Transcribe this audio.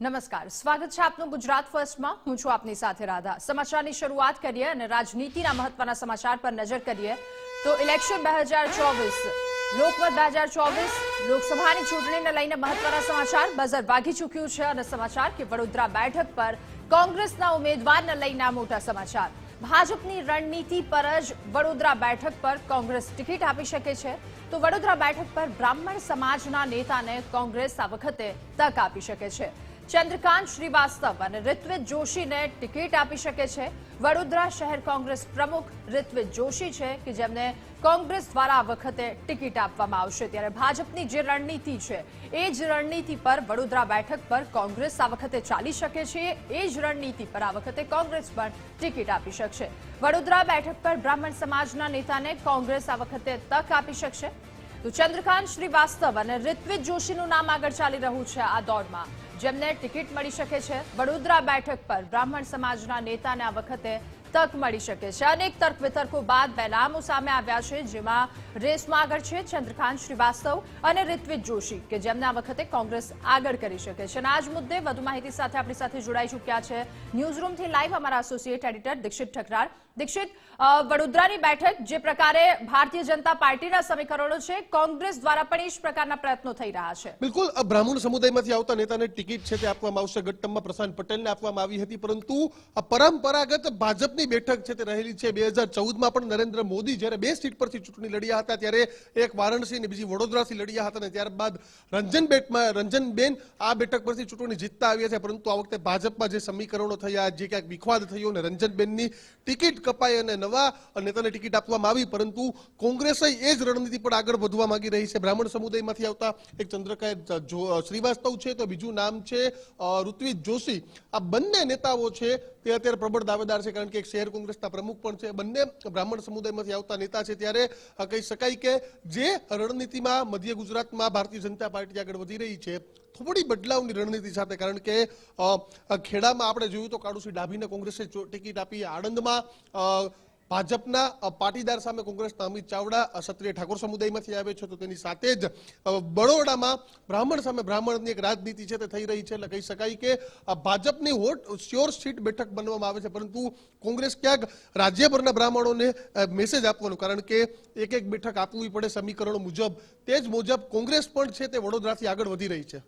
નમસ્કાર. સ્વાગત છે આપનું ગુજરાત ફર્સ્ટમાં. હું છું આપની સાથે રાધા. સમાચારની શરૂઆત કરીએ અને રાજનીતિના મહત્વના સમાચાર પર નજર કરીએ તો ઇલેક્શન બે હજાર ચોવીસ, લોકમત બે હજાર ચોવીસ, લોકસભાની ચૂંટણીને લઈને મહત્વના સમાચાર. બઝર વાગી ચૂક્યું છે અને સમાચાર કે વડોદરા બેઠક પર કોંગ્રેસના ઉમેદવારને લઈને મોટા સમાચાર. ભાજપની રણનીતિ પર જ વડોદરા બેઠક પર કોંગ્રેસ ટિકિટ આપી શકે છે. તો વડોદરા બેઠક પર બ્રાહ્મણ સમાજના નેતાને કોંગ્રેસ આ વખતે તક આપી શકે છે. ચંદ્રકાંત શ્રીવાસ્તવ અને ઋત્વિક જોશીને ટિકિટ આપી શકે છે. વડોદરા શહેર કોંગ્રેસ પ્રમુખ ઋત્વિક જોશી છે કે જેમને કોંગ્રેસ દ્વારા આ વખતે ટિકિટ આપવામાં આવશે. ત્યારે ભાજપની જે રણનીતિ છે, એ જ રણનીતિ પર વડોદરા બેઠક પર કોંગ્રેસ આ વખતે ચાલી શકે છે. એ જ રણનીતિ પર આ વખતે કોંગ્રેસ પણ ટિકિટ આપી શકશે. વડોદરા બેઠક પર બ્રાહ્મણ સમાજના નેતાને કોંગ્રેસ આ વખતે તક આપી શકશે. તો ચંદ્રકાંત શ્રીવાસ્તવ અને ઋત્વિક જોશીનું નામ આગળ ચાલી રહ્યું છે આ દોડમાં જેમને ટિકિટ મળી શકે છે. વડોદરા બેઠક પર બ્રાહ્મણ સમાજના નેતાને આ વખતે તક મળી શકે છે. અનેક તર્ક વિતર્કો બાદ બે નામો સામે આવ્યા છે, જેમાં રેસમાં આગળ છે ચંદ્રકાંત શ્રીવાસ્તવ અને ઋત્વિક જોશી, કે જેમના વખતે કોંગ્રેસ આગળ કરી શકે છે. અને આ જ મુદ્દે વધુ માહિતી સાથે આપણી સાથે જોડાઈ ચૂક્યા છે ન્યૂઝરૂમથી લાઈવ અમારા એસોસિએટ એડિટર દીક્ષિત ઠકરાર. દીક્ષિત વડોદરાની બેઠક જે પ્રકારે ભારતીય જનતા પાર્ટીના સમીકરણો છે, કોંગ્રેસ દ્વારા પણ એ જ પ્રકારના પ્રયત્નો થઈ રહ્યા છે. બિલકુલ બ્રાહ્મણ સમુદાયમાંથી આવતા નેતાને ટિકિટ છે તે આપવામાં આવશે. ગટ્ટમમાં પ્રશાંત પટેલને આપવામાં આવી હતી, પરંતુ પરંપરાગત ભાજપની બેઠક છે તે રહેલી છે. બે હજાર ચૌદમાં પણ નરેન્દ્ર મોદી જ્યારે બે સીટ પરથી ચૂંટણી લડ્યા હતા, ત્યારે એક વારાણસી અને બીજી વડોદરાથી લડ્યા હતા અને ત્યારબાદ રંજન બેટમાં રંજનબેન આ બેઠક પરથી ચૂંટણી જીતતા આવ્યા છે. પરંતુ આ વખતે ભાજપમાં જે સમીકરણો થયા, જે ક્યાંક વિખવાદ થયો અને રંજનબેનની ટિકિટ કપાઈ અને નવા નેતાને ટિકિટ આપવામાં આવી, પરંતુ કોંગ્રેસે એ જ રણનીતિ પર આગળ વધવા માંગી રહી છે. બ્રાહ્મણ સમુદાયમાંથી આવતા એક ચંદ્રકાય શ્રીવાસ્તવ છે તો બીજું નામ છે ઋત્વિજ જોશી. આ બંને નેતાઓ છે તે અત્યારે પ્રબળ દાવેદાર છે કારણ કે એક શહેર કોંગ્રેસના પ્રમુખ પણ છે. બંને બ્રાહ્મણ સમુદાયમાંથી આવતા નેતા છે. ત્યારે કહી શકાય કે જે રણનીતિમાં મધ્ય ગુજરાતમાં ભારતીય જનતા પાર્ટી આગળ વધી રહી છે, થોડી બદલાવની રણનીતિ સાથે, કારણ કે ખેડામાં આપણે જોયું તો કાળુસિંહ ડાભીને કોંગ્રેસે ટિકિટ આપી આણંદમાં ભાજપના પાટીદાર સામે કોંગ્રેસના અમિત ચાવડા ક્ષત્રિય ઠાકોર સમુદાયમાંથી આવે છે, તો તેની સાથે જ બરોડામાં બ્રાહ્મણ સામે બ્રાહ્મણની એક રાજનીતિ છે તે થઈ રહી છે. એટલે કહી શકાય કે ભાજપની હોટ શ્યોર સીટ બેઠક બનવામાં આવે છે. પરંતુ કોંગ્રેસ ક્યાંક રાજ્યભરના બ્રાહ્મણોને મેસેજ આપવાનું, કારણ કે એક એક બેઠક આપવી પડે સમીકરણો મુજબ. તે જ મુજબ કોંગ્રેસ પણ છે તે વડોદરાથી આગળ વધી રહી છે.